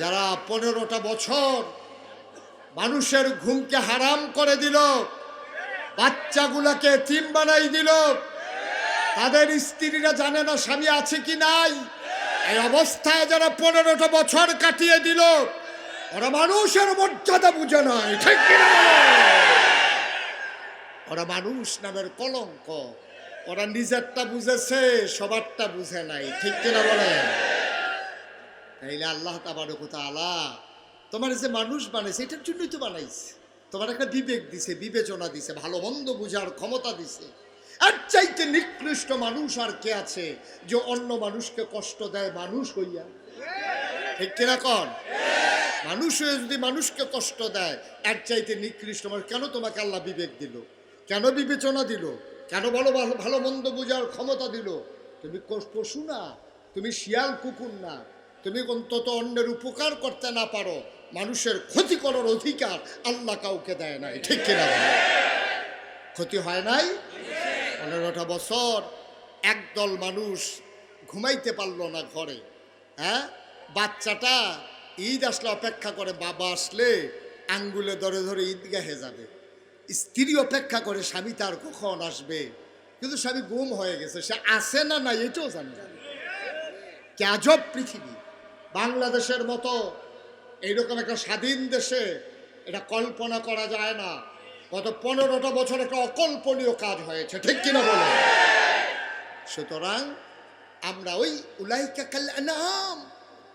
যারা পনেরোটা বছর মানুষের ঘুমকে হারাম করে দিল, বাচ্চাগুলাকে তিম বানাই দিল, তাদের স্ত্রীরা জানে না স্বামী আছে কি নাই। এই অবস্থায় যারা পনেরোটা বছর কাটিয়ে দিল, ওরা মানুষের মর্যাদা বুঝে নয় ঠিক ওরা মানুষ নামের কলঙ্ক, ওরা নিজেরটা বুঝেছে, সবারটা বুঝে নাই, ঠিক কিনা বলে? তাইলে আল্লাহ তালা তোমার যে মানুষ বানাইছে, এটার জন্যই তো বানাইছে। তোমার একটা বিবেক দিছে, বিবেচনা দিছে, ভালো মন্দ বুঝার ক্ষমতা দিছে। আর চাইতে নিকৃষ্ট মানুষ আর কে আছে যে অন্য মানুষকে কষ্ট দেয় মানুষ হইয়া? ঠিক কিনা কন? মানুষ হয়ে যদি মানুষকে কষ্ট দেয়, এর চাইতে নিকৃষ্ট মানুষ কেন তোমাকে আল্লাহ বিবেক দিল? কেন বিবেচনা দিল? কেন ভালো ভালো ভালো মন্দ বোঝার ক্ষমতা দিল? তুমি পশু না, তুমি শিয়াল কুকুর না। তুমি অন্তত অন্যের উপকার করতে না পারো, মানুষের ক্ষতি করার অধিকার আল্লাহ কাউকে দেয় নাই, ঠিক কিনা? ক্ষতি হয় নাই? পনেরোটা বছর একদল মানুষ ঘুমাইতে পারল না ঘরে হ্যাঁ? বাচ্চাটা ঈদ আসলে অপেক্ষা করে, বাবা আসলে আঙ্গুলে ধরে ধরে ঈদগাহে যাবে। স্ত্রী অপেক্ষা করে, স্বামী তার কখন আসবে? কিন্তু স্বামী গুম হয়ে গেছে, সে আসে না না এটাও জানে না। ক্যাজব পৃথিবী। বাংলাদেশের মতো এইরকম একটা স্বাধীন দেশে এটা কল্পনা করা যায় না। গত পনেরোটা বছর একটা অকল্পনীয় কাজ হয়েছে, ঠিক কিনা বলো? সুতরাং আমরা ওই উলাইকা কাল্যাণাম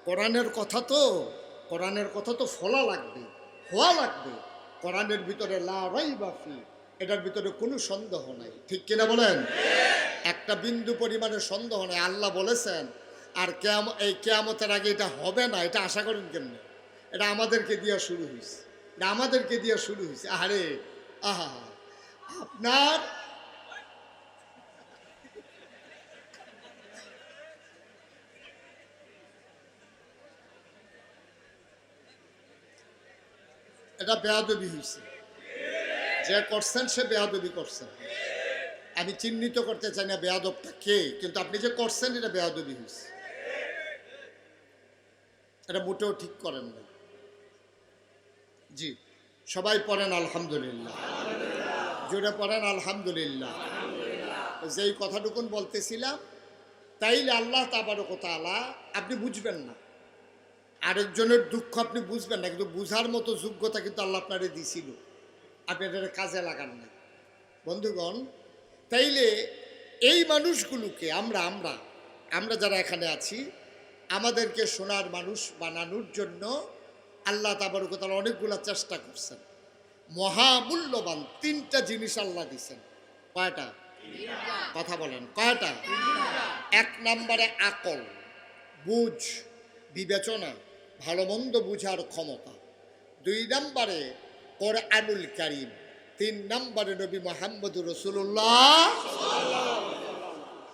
কোরআনের কথা তো, কোরআনের কথা তো ফলা লাগবে হওয়া লাগবে। কোরআনের ভিতরে লা বাফি এটার ভিতরে কোনো সন্দেহ নাই, ঠিক কিনা বলেন? একটা বিন্দু পরিমাণে সন্দেহ নাই। আল্লাহ বলেছেন আর কেয়াম এই কেয়ামতের আগে এটা হবে না, এটা আশা করেন কেমনে? এটা আমাদেরকে দিয়া শুরু হয়েছে এটা আমাদেরকে দিয়া শুরু হয়েছে আরে আহা, আপনার এটা বেয়াদবি হয়েছে যে করছেন, সে বেয়াদবি করছেন আমি চিহ্নিত করতে চাই না বেয়াদবটা কে, কিন্তু আপনি যে করছেন, এটা বেয়াদবি হয়েছে এটা মোটেও ঠিক করেন না জি, সবাই পড়েন আলহামদুলিল্লাহ। জোরে পড়েন আলহামদুলিল্লাহ। যেই কথাটুকুন বলতেছিলাম, তাইলে আল্লাহ তাবারক তাআলা আপনি বুঝবেন না। আরেকজনের দুঃখ আপনি বুঝবেন না, কিন্তু বুঝার মতো যোগ্যতা কিন্তু আল্লাহ আপনারে দিছিল। আপনি এটা কাজে লাগান না বন্ধুগণ, তাইলে এই মানুষগুলোকে আমরা আমরা আমরা যারা এখানে আছি আমাদেরকে সোনার মানুষ বানানোর জন্য আল্লাহ তাবারকতাল অনেকগুলা চেষ্টা করছেন। মহামূল্যবান তিনটা জিনিস আল্লাহ দিছেন। কয়টা? কথা বলেন কয়টা? এক নম্বরে আকল বুঝ বিবেচনা ভালো মন্দ বুঝার ক্ষমতা। দুই নম্বরে কোরআনুল কারিম তিন নম্বরে নবী মোহাম্মদ রসুল্লাহ